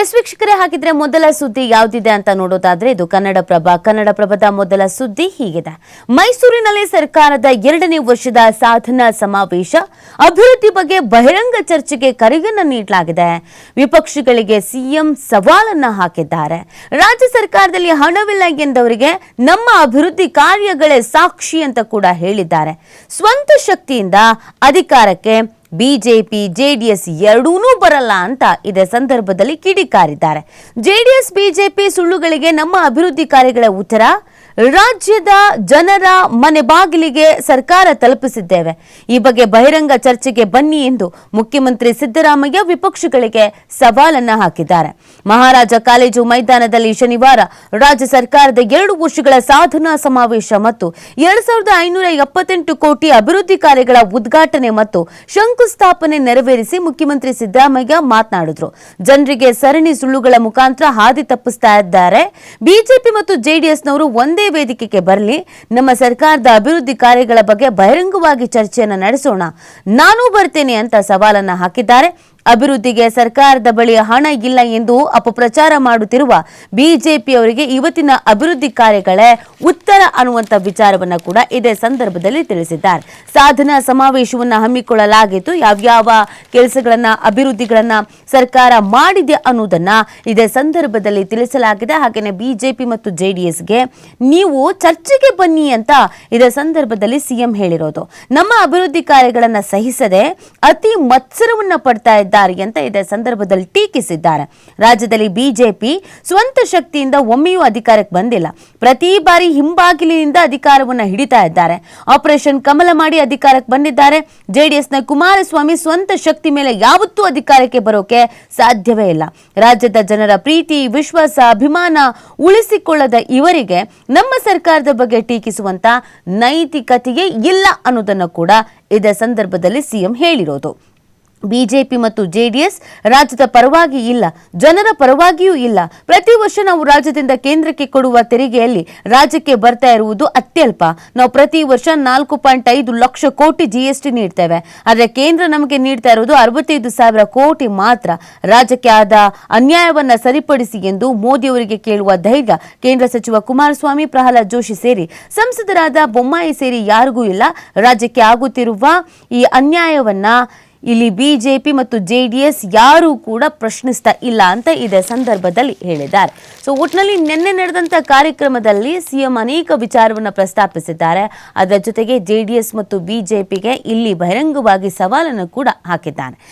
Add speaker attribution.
Speaker 1: S ವೀಕ್ಷಕರೇ, ಹಾಗಿದ್ರೆ ಮೊದಲ ಸುದ್ದಿ ಯಾವ್ದಿದೆ ಅಂತ ನೋಡೋದಾದ್ರೆ ಇದು ಕನ್ನಡಪ್ರಭ. ಕನ್ನಡಪ್ರಭದ ಮೊದಲ ಸುದ್ದಿ ಹೀಗಿದೆ. ಮೈಸೂರಿನಲ್ಲಿ ಸರ್ಕಾರದ ಎರಡನೇ ವರ್ಷದ ಸಾಧನಾ ಸಮಾವೇಶ, ಅಭಿವೃದ್ಧಿ ಬಗ್ಗೆ ಬಹಿರಂಗ ಚರ್ಚೆಗೆ ಕರೆಯನ್ನ ನೀಡಲಾಗಿದೆ. ವಿಪಕ್ಷಗಳಿಗೆ ಸಿಎಂ ಸವಾಲನ್ನ ಹಾಕಿದ್ದಾರೆ. ರಾಜ್ಯ ಸರ್ಕಾರದಲ್ಲಿ ಹಣವಿಲ್ಲ ಎಂದವರಿಗೆ ನಮ್ಮ ಅಭಿವೃದ್ಧಿ ಕಾರ್ಯಗಳೇ ಸಾಕ್ಷಿ ಅಂತ ಕೂಡ ಹೇಳಿದ್ದಾರೆ. ಸ್ವಂತ ಶಕ್ತಿಯಿಂದ ಅಧಿಕಾರಕ್ಕೆ ಬಿಜೆಪಿ, ಜೆಡಿಎಸ್ ಎರಡೂ ಬರಲ್ಲ ಅಂತ ಇದೇ ಸಂದರ್ಭದಲ್ಲಿ ಕಿಡಿಕಾರಿದ್ದಾರೆ. ಜೆಡಿಎಸ್, ಬಿಜೆಪಿ ಸುಳ್ಳುಗಳಿಗೆ ನಮ್ಮ ಅಭಿವೃದ್ಧಿ ಕಾರ್ಯಗಳ ಉತ್ತರ ರಾಜ್ಯದ ಜನರ ಮನೆ ಬಾಗಿಲಿಗೆ ಸರ್ಕಾರ ತಲುಪಿಸಿದ್ದೇವೆ. ಈ ಬಗ್ಗೆ ಬಹಿರಂಗ ಚರ್ಚೆಗೆ ಬನ್ನಿ ಎಂದು ಮುಖ್ಯಮಂತ್ರಿ ಸಿದ್ದರಾಮಯ್ಯ ವಿಪಕ್ಷಗಳಿಗೆ ಸವಾಲನ್ನ ಹಾಕಿದ್ದಾರೆ. ಮಹಾರಾಜ ಕಾಲೇಜು ಮೈದಾನದಲ್ಲಿ ಶನಿವಾರ ರಾಜ್ಯ ಸರ್ಕಾರದ ಎರಡು ವರ್ಷಗಳ ಸಾಧನಾ ಸಮಾವೇಶ ಮತ್ತು ಎರಡ್ ಸಾವಿರದ ಐನೂರ ಎಪ್ಪತ್ತೆಂಟು ಕೋಟಿ ಅಭಿವೃದ್ಧಿ ಕಾರ್ಯಗಳ ಉದ್ಘಾಟನೆ ಮತ್ತು ಶಂಕುಸ್ಥಾಪನೆ ನೆರವೇರಿಸಿ ಮುಖ್ಯಮಂತ್ರಿ ಸಿದ್ದರಾಮಯ್ಯ ಮಾತನಾಡಿದ್ರು. ಜನರಿಗೆ ಸರಣಿ ಸುಳ್ಳುಗಳ ಮುಖಾಂತರ ಹಾದಿ ತಪ್ಪಿಸ್ತಾ ಇದ್ದಾರೆ. ಬಿಜೆಪಿ ಮತ್ತು ಜೆಡಿಎಸ್ನವರು ಒಂದೇ ವೇದಿಕೆಗೆ ಬರಲಿ, ನಮ್ಮ ಸರ್ಕಾರದ ಅಭಿವೃದ್ಧಿ ಕಾರ್ಯಗಳ ಬಗ್ಗೆ ಬಹಿರಂಗವಾಗಿ ಚರ್ಚೆಯನ್ನು ನಡೆಸೋಣ. ನಾನೂ ಬರ್ತೇನೆ ಅಂತ ಸವಾಲನ್ನ ಹಾಕಿದ್ದಾರೆ. ಅಭಿವೃದ್ಧಿಗೆ ಸರ್ಕಾರದ ಬಳಿ ಹಣ ಇಲ್ಲ ಎಂದು ಅಪಪ್ರಚಾರ ಮಾಡುತ್ತಿರುವ ಬಿಜೆಪಿಯವರಿಗೆ ಇವತ್ತಿನ ಅಭಿವೃದ್ಧಿ ಕಾರ್ಯಗಳೇ ಉತ್ತರ ಅನ್ನುವಂಥ ವಿಚಾರವನ್ನ ಕೂಡ ಇದೇ ಸಂದರ್ಭದಲ್ಲಿ ತಿಳಿಸಿದ್ದಾರೆ. ಸಾಧನಾ ಸಮಾವೇಶವನ್ನ ಹಮ್ಮಿಕೊಳ್ಳಲಾಗಿತ್ತು ಯಾವ್ಯಾವ ಕೆಲಸಗಳನ್ನ, ಅಭಿವೃದ್ಧಿಗಳನ್ನ ಸರ್ಕಾರ ಮಾಡಿದೆ ಅನ್ನೋದನ್ನ ಇದೇ ಸಂದರ್ಭದಲ್ಲಿ ತಿಳಿಸಲಾಗಿದೆ. ಹಾಗೆಯೇ ಬಿಜೆಪಿ ಮತ್ತು ಜೆಡಿಎಸ್ಗೆ ನೀವು ಚರ್ಚೆಗೆ ಬನ್ನಿ ಅಂತ ಇದೇ ಸಂದರ್ಭದಲ್ಲಿ ಸಿಎಂ ಹೇಳಿರೋದು. ನಮ್ಮ ಅಭಿವೃದ್ಧಿ ಕಾರ್ಯಗಳನ್ನ ಸಹಿಸದೆ ಅತಿ ಮತ್ಸರವನ್ನ ಪಡ್ತಾ ಇದ್ದಾರೆ ಅಂತ ಇದೇ ಸಂದರ್ಭದಲ್ಲಿ ಟೀಕಿಸಿದ್ದಾರೆ. ರಾಜ್ಯದಲ್ಲಿ ಬಿಜೆಪಿ ಸ್ವಂತ ಶಕ್ತಿಯಿಂದ ಒಮ್ಮೆಯೂ ಅಧಿಕಾರಕ್ಕೆ ಬಂದಿಲ್ಲ. ಪ್ರತಿ ಬಾರಿ ಹಿಂಬಾಗಿಲಿನಿಂದ ಅಧಿಕಾರವನ್ನ ಹಿಡಿತಾ ಇದ್ದಾರೆ. ಆಪರೇಷನ್ ಕಮಲ ಮಾಡಿ ಅಧಿಕಾರಕ್ಕೆ ಬಂದಿದ್ದಾರೆ. ಜೆಡಿಎಸ್ನ ಕುಮಾರಸ್ವಾಮಿ ಸ್ವಂತ ಶಕ್ತಿ ಮೇಲೆ ಯಾವತ್ತೂ ಅಧಿಕಾರಕ್ಕೆ ಬರೋಕೆ ಸಾಧ್ಯವೇ ಇಲ್ಲ. ರಾಜ್ಯದ ಜನರ ಪ್ರೀತಿ, ವಿಶ್ವಾಸ, ಅಭಿಮಾನ ಉಳಿಸಿಕೊಳ್ಳದ ಇವರಿಗೆ ನಮ್ಮ ಸರ್ಕಾರದ ಬಗ್ಗೆ ಟೀಕಿಸುವಂತ ನೈತಿಕತೆಯೇ ಇಲ್ಲ ಅನ್ನೋದನ್ನು ಕೂಡ ಇದೇ ಸಂದರ್ಭದಲ್ಲಿ ಸಿಎಂ ಹೇಳಿರೋದು. ಬಿಜೆಪಿ ಮತ್ತು ಜೆಡಿಎಸ್ ರಾಜ್ಯದ ಪರವಾಗಿ ಇಲ್ಲ, ಜನರ ಪರವಾಗಿಯೂ ಇಲ್ಲ. ಪ್ರತಿ ವರ್ಷ ನಾವು ರಾಜ್ಯದಿಂದ ಕೇಂದ್ರಕ್ಕೆ ಕೊಡುವ ತೆರಿಗೆಯಲ್ಲಿ ರಾಜ್ಯಕ್ಕೆ ಬರ್ತಾ ಇರುವುದು ಅತ್ಯಲ್ಪ. ನಾವು ಪ್ರತಿ ವರ್ಷ ನಾಲ್ಕು ಪಾಯಿಂಟ್ ಐದು ಲಕ್ಷ ಕೋಟಿ ಜಿಎಸ್ಟಿ ನೀಡ್ತೇವೆ. ಆದರೆ ಕೇಂದ್ರ ನಮಗೆ ನೀಡ್ತಾ ಇರುವುದು ಅರವತ್ತೈದು ಸಾವಿರ ಕೋಟಿ ಮಾತ್ರ. ರಾಜ್ಯಕ್ಕೆ ಆದ ಅನ್ಯಾಯವನ್ನ ಸರಿಪಡಿಸಿ ಎಂದು ಮೋದಿ ಅವರಿಗೆ ಕೇಳುವ ಧೈರ್ಯ ಕೇಂದ್ರ ಸಚಿವ ಕುಮಾರಸ್ವಾಮಿ, ಪ್ರಹ್ಲಾದ್ ಜೋಶಿ ಸೇರಿ. ಸಂಸದರಾದ ಬೊಮ್ಮಾಯಿ ಸೇರಿ ಯಾರಿಗೂ ಇಲ್ಲ. ರಾಜ್ಯಕ್ಕೆ ಆಗುತ್ತಿರುವ ಈ ಅನ್ಯಾಯವನ್ನ ಇಲ್ಲಿ ಬಿಜೆಪಿ ಮತ್ತು ಜೆಡಿಎಸ್ ಯಾರೂ ಕೂಡ ಪ್ರಶ್ನಿಸ್ತಾ ಇಲ್ಲ ಅಂತ ಇದೇ ಸಂದರ್ಭದಲ್ಲಿ ಹೇಳಿದ್ದಾರೆ. ಸೊ ಒಟ್ನಲ್ಲಿ ನಿನ್ನೆ ನಡೆದಂಥ ಕಾರ್ಯಕ್ರಮದಲ್ಲಿ ಸಿಎಂ ಅನೇಕ ವಿಚಾರವನ್ನು ಪ್ರಸ್ತಾಪಿಸಿದ್ದಾರೆ. ಅದರ ಜೊತೆಗೆ ಜೆಡಿಎಸ್ ಮತ್ತು ಬಿಜೆಪಿಗೆ ಇಲ್ಲಿ ಬಹಿರಂಗವಾಗಿ ಸವಾಲನ್ನು ಕೂಡ ಹಾಕಿದ್ದಾನೆ.